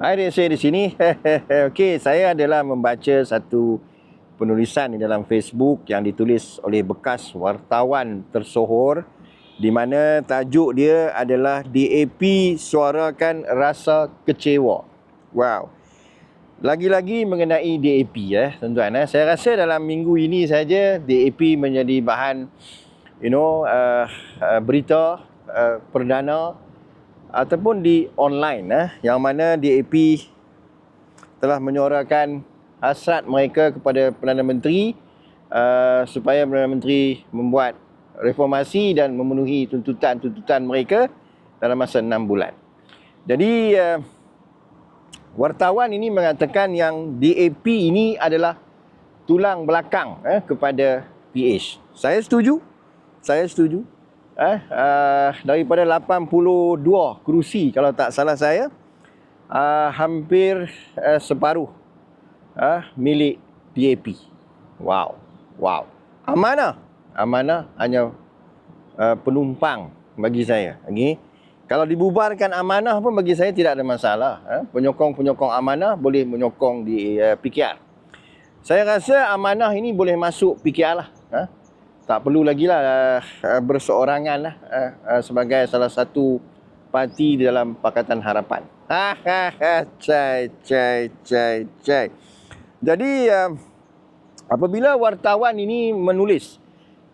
Hai saya di sini. Okey, saya adalah membaca satu penulisan di dalam Facebook yang ditulis oleh bekas wartawan tersohor di mana tajuk dia adalah DAP suarakan rasa kecewa. Wow. Lagi-lagi mengenai DAP ya, tuan-tuan eh. Saya rasa dalam minggu ini saja DAP menjadi bahan you know uh, uh, berita uh, perdana ataupun di online eh yang mana DAP telah menyuarakan hasrat mereka kepada Perdana Menteri uh, supaya Perdana Menteri membuat reformasi dan memenuhi tuntutan-tuntutan mereka dalam masa enam bulan. Jadi uh, wartawan ini mengatakan yang DAP ini adalah tulang belakang eh, kepada PH. Saya setuju. Saya setuju. Eh, uh, daripada 82 kerusi kalau tak salah saya, uh, hampir uh, separuh uh, milik DAP. Wow. Wow. Amanah. Amanah hanya uh, penumpang bagi saya. Okay? Kalau dibubarkan amanah pun bagi saya tidak ada masalah. Eh? Penyokong-penyokong amanah boleh menyokong di uh, PKR. Saya rasa amanah ini boleh masuk PKR lah. Eh? Tak perlu lagi lah uh, berseorangan lah uh, uh, sebagai salah satu parti dalam Pakatan Harapan. cai, cai, cai, cai. Jadi uh, apabila wartawan ini menulis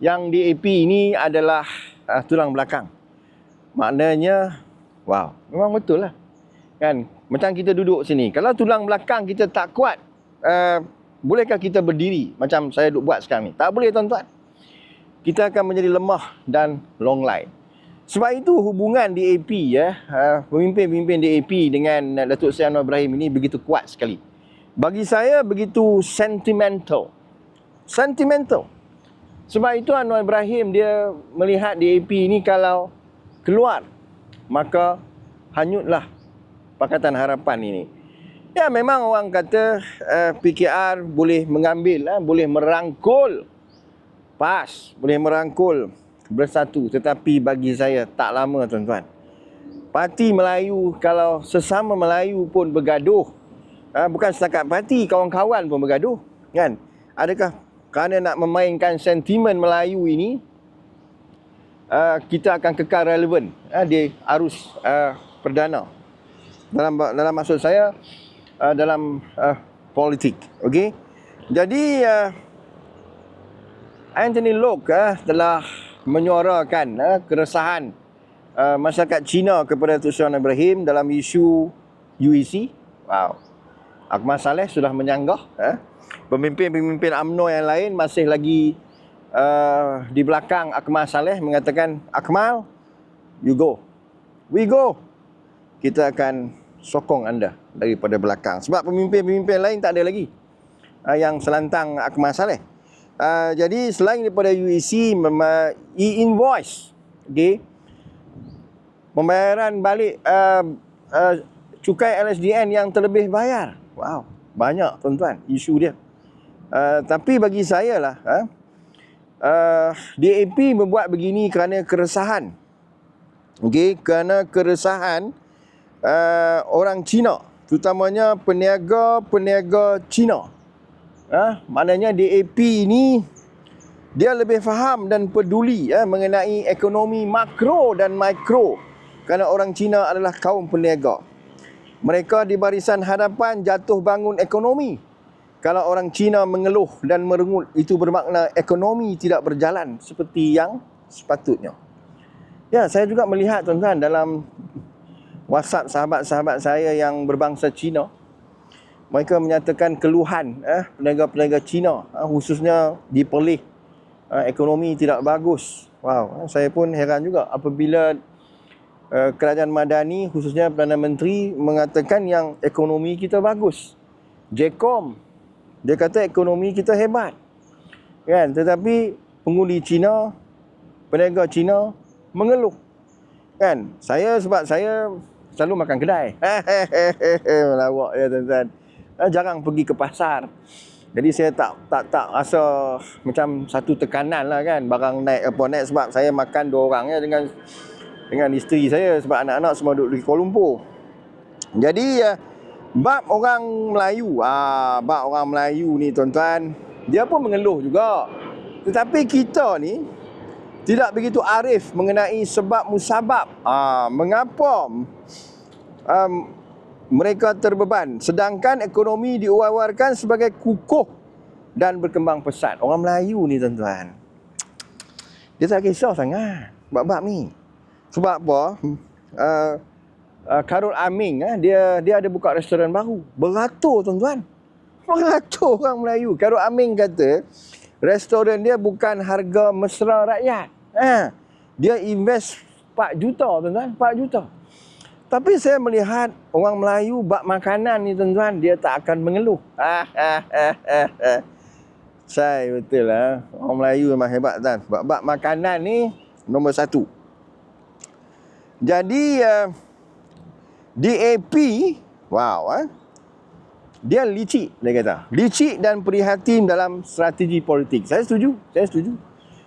yang DAP ini adalah uh, tulang belakang, maknanya wow, memang betul lah. Kan? Macam kita duduk sini, kalau tulang belakang kita tak kuat, uh, bolehkah kita berdiri macam saya duk buat sekarang ni? Tak boleh tuan-tuan kita akan menjadi lemah dan long line. Sebab itu hubungan DAP ya, uh, pemimpin-pemimpin DAP dengan Datuk Seri Anwar Ibrahim ini begitu kuat sekali. Bagi saya begitu sentimental. Sentimental. Sebab itu Anwar Ibrahim dia melihat DAP ini kalau keluar maka hanyutlah Pakatan Harapan ini. Ya memang orang kata uh, PKR boleh mengambil, uh, boleh merangkul PAS boleh merangkul bersatu tetapi bagi saya tak lama tuan-tuan. Parti Melayu kalau sesama Melayu pun bergaduh ha, bukan setakat parti kawan-kawan pun bergaduh kan. Adakah kerana nak memainkan sentimen Melayu ini uh, kita akan kekal relevan uh, di arus uh, perdana. Dalam dalam maksud saya uh, dalam uh, politik. Okey. Jadi uh, Anthony Locke eh, telah menyuarakan eh, keresahan uh, masyarakat Cina kepada Sri Ibrahim dalam isu UEC. Wow. Akmal Saleh sudah menyanggah. Eh. Pemimpin-pemimpin UMNO yang lain masih lagi uh, di belakang Akmal Saleh mengatakan, Akmal, you go. We go. Kita akan sokong anda daripada belakang. Sebab pemimpin-pemimpin lain tak ada lagi uh, yang selantang Akmal Saleh. Uh, jadi selain daripada UEC e-invoice okey pembayaran balik uh, uh, cukai LSDN yang terlebih bayar. Wow banyak tuan-tuan isu dia. Uh, tapi bagi saya lah uh, uh, DAP membuat begini kerana keresahan. Okey kerana keresahan uh, orang Cina terutamanya peniaga-peniaga Cina Ha? Maknanya DAP ini dia lebih faham dan peduli ya, mengenai ekonomi makro dan mikro kerana orang Cina adalah kaum peniaga. Mereka di barisan hadapan jatuh bangun ekonomi. Kalau orang Cina mengeluh dan merengut itu bermakna ekonomi tidak berjalan seperti yang sepatutnya. Ya, saya juga melihat tuan-tuan dalam WhatsApp sahabat-sahabat saya yang berbangsa Cina mereka menyatakan keluhan eh, peniaga-peniaga Cina eh, khususnya di Perlis eh, ekonomi tidak bagus. Wow, eh, saya pun heran juga apabila eh, kerajaan Madani khususnya Perdana Menteri mengatakan yang ekonomi kita bagus. Jcom dia kata ekonomi kita hebat. Kan? Tetapi pengundi Cina, peniaga Cina mengeluh. Kan? Saya sebab saya selalu makan kedai. Melawak ya tuan-tuan eh, jarang pergi ke pasar. Jadi saya tak tak tak rasa macam satu tekanan lah kan barang naik apa naik sebab saya makan dua orang ya dengan dengan isteri saya sebab anak-anak semua duduk di Kuala Lumpur. Jadi uh, Bab orang Melayu, ah, bab orang Melayu ni tuan-tuan, dia pun mengeluh juga. Tetapi kita ni tidak begitu arif mengenai sebab musabab. Ah, mengapa um, mereka terbeban sedangkan ekonomi diwar-warkan sebagai kukuh dan berkembang pesat. Orang Melayu ni tuan-tuan. Dia tak kisah sangat bab-bab ni. Sebab apa? Uh, uh, Karul Aming eh, dia dia ada buka restoran baru. Beratur tuan-tuan. Beratur orang Melayu. Karul Aming kata restoran dia bukan harga mesra rakyat. Ha. Dia invest 4 juta tuan-tuan, 4 juta. Tapi saya melihat orang Melayu bak makanan ni tuan-tuan, dia tak akan mengeluh. Saya betul lah. Orang Melayu memang hebat tuan. Bak-bak makanan ni nombor satu. Jadi uh, DAP, wow, eh? dia licik, dia kata. Licik dan prihatin dalam strategi politik. Saya setuju, saya setuju.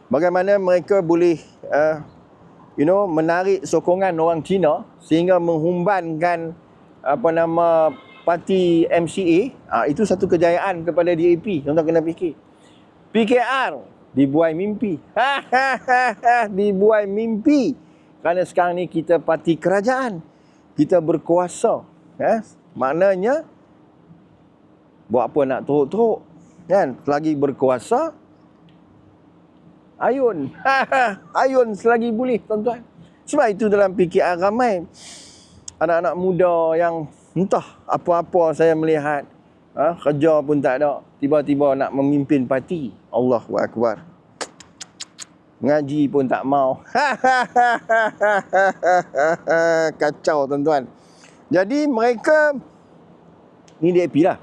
Bagaimana mereka boleh, uh, you know, menarik sokongan orang Cina sehingga menghumbankan apa nama parti MCA, uh, itu satu kejayaan kepada DAP. Tuan-tuan kena fikir. PKR, dibuai mimpi. dibuai mimpi. Kerana sekarang ni kita parti kerajaan kita berkuasa ya maknanya buat apa nak teruk-teruk kan selagi berkuasa ayun ayun selagi boleh tuan-tuan sebab itu dalam fikiran ramai anak-anak muda yang entah apa-apa saya melihat ha, kerja pun tak ada tiba-tiba nak memimpin parti Allahu akbar Ngaji pun tak mau. Kacau tuan-tuan. Jadi mereka ni DAP lah.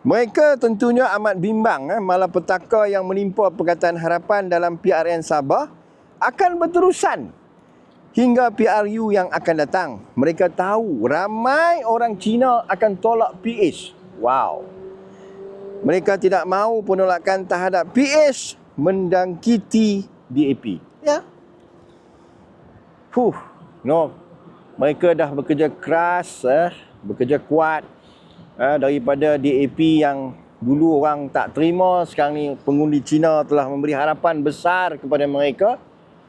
Mereka tentunya amat bimbang eh, malapetaka yang menimpa Perkataan Harapan dalam PRN Sabah akan berterusan hingga PRU yang akan datang. Mereka tahu ramai orang Cina akan tolak PH. Wow. Mereka tidak mahu penolakan terhadap PH mendangkiti DAP. Ya. Huh. No. Mereka dah bekerja keras, eh, bekerja kuat eh, daripada DAP yang dulu orang tak terima. Sekarang ni pengundi Cina telah memberi harapan besar kepada mereka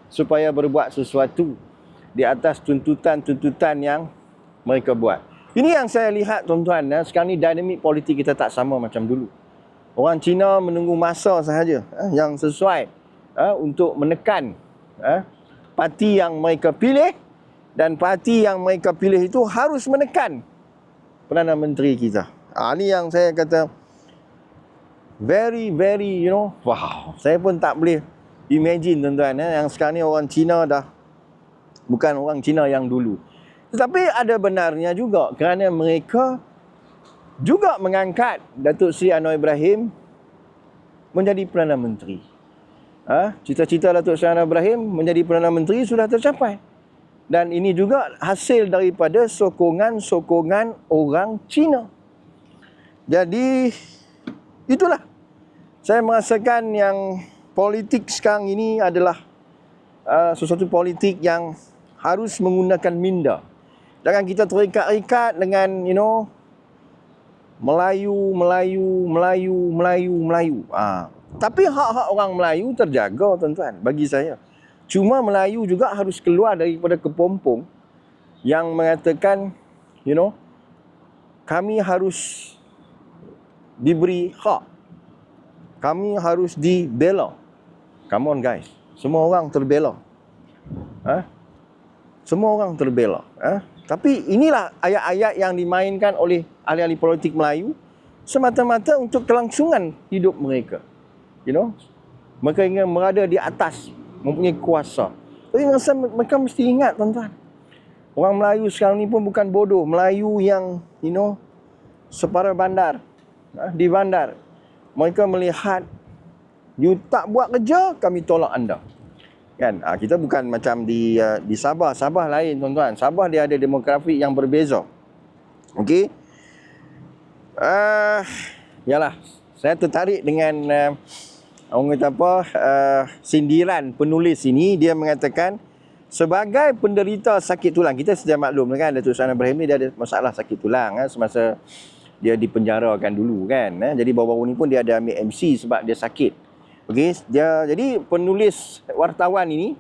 supaya berbuat sesuatu di atas tuntutan-tuntutan yang mereka buat. Ini yang saya lihat tuan-tuan, eh, sekarang ni dinamik politik kita tak sama macam dulu. Orang Cina menunggu masa sahaja eh, yang sesuai uh, untuk menekan uh, parti yang mereka pilih dan parti yang mereka pilih itu harus menekan Perdana Menteri kita. Ah ini yang saya kata very very you know wow saya pun tak boleh imagine tuan-tuan eh, yang sekarang ni orang Cina dah bukan orang Cina yang dulu. Tetapi ada benarnya juga kerana mereka juga mengangkat Datuk Seri Anwar Ibrahim menjadi Perdana Menteri ha, cita-cita Datuk Seri Ibrahim menjadi Perdana Menteri sudah tercapai. Dan ini juga hasil daripada sokongan-sokongan orang Cina. Jadi, itulah. Saya merasakan yang politik sekarang ini adalah uh, sesuatu politik yang harus menggunakan minda. Jangan kita terikat-ikat dengan, you know, Melayu, Melayu, Melayu, Melayu, Melayu. Ah, tapi hak-hak orang Melayu terjaga tuan-tuan bagi saya. Cuma Melayu juga harus keluar daripada kepompong yang mengatakan you know kami harus diberi hak. Kami harus dibela. Come on guys. Semua orang terbela. Ha? Semua orang terbela. Ha? Tapi inilah ayat-ayat yang dimainkan oleh ahli-ahli politik Melayu semata-mata untuk kelangsungan hidup mereka you know mereka ingin berada di atas mempunyai kuasa. Tapi rasa mereka mesti ingat tuan-tuan. Orang Melayu sekarang ni pun bukan bodoh. Melayu yang you know separuh bandar ha, di bandar. Mereka melihat you tak buat kerja kami tolak anda. Kan? Ha, kita bukan macam di uh, di Sabah. Sabah lain tuan-tuan. Sabah dia ada demografi yang berbeza. Okey uh, yalah. Saya tertarik dengan uh, orang kata apa uh, sindiran penulis ini dia mengatakan sebagai penderita sakit tulang kita sedia maklum kan Datuk Seri Ibrahim ni dia ada masalah sakit tulang kan semasa dia dipenjarakan dulu kan eh. jadi baru-baru ni pun dia ada ambil MC sebab dia sakit okey dia jadi penulis wartawan ini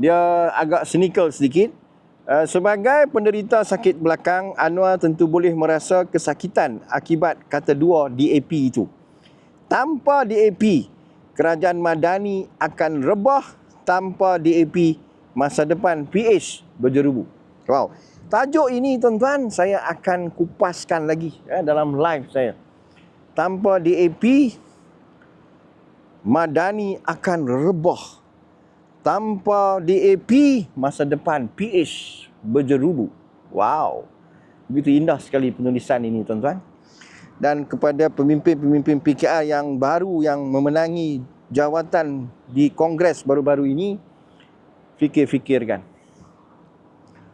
dia agak cynical sedikit Uh, sebagai penderita sakit belakang, Anwar tentu boleh merasa kesakitan akibat kata dua DAP itu. Tanpa DAP, kerajaan Madani akan rebah tanpa DAP masa depan PH berjerubu. Wow. Tajuk ini tuan-tuan saya akan kupaskan lagi ya, dalam live saya. Tanpa DAP Madani akan rebah tanpa DAP masa depan PH berjerubu. Wow. Begitu indah sekali penulisan ini tuan-tuan. Dan kepada pemimpin-pemimpin PKR yang baru yang memenangi jawatan di kongres baru-baru ini fikir-fikirkan.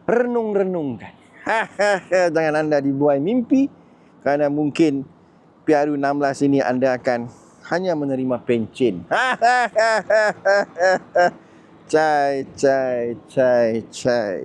Renung-renungkan. Jangan anda dibuai mimpi kerana mungkin PRU16 ini anda akan hanya menerima pencin. Cai, cai, cai, cai.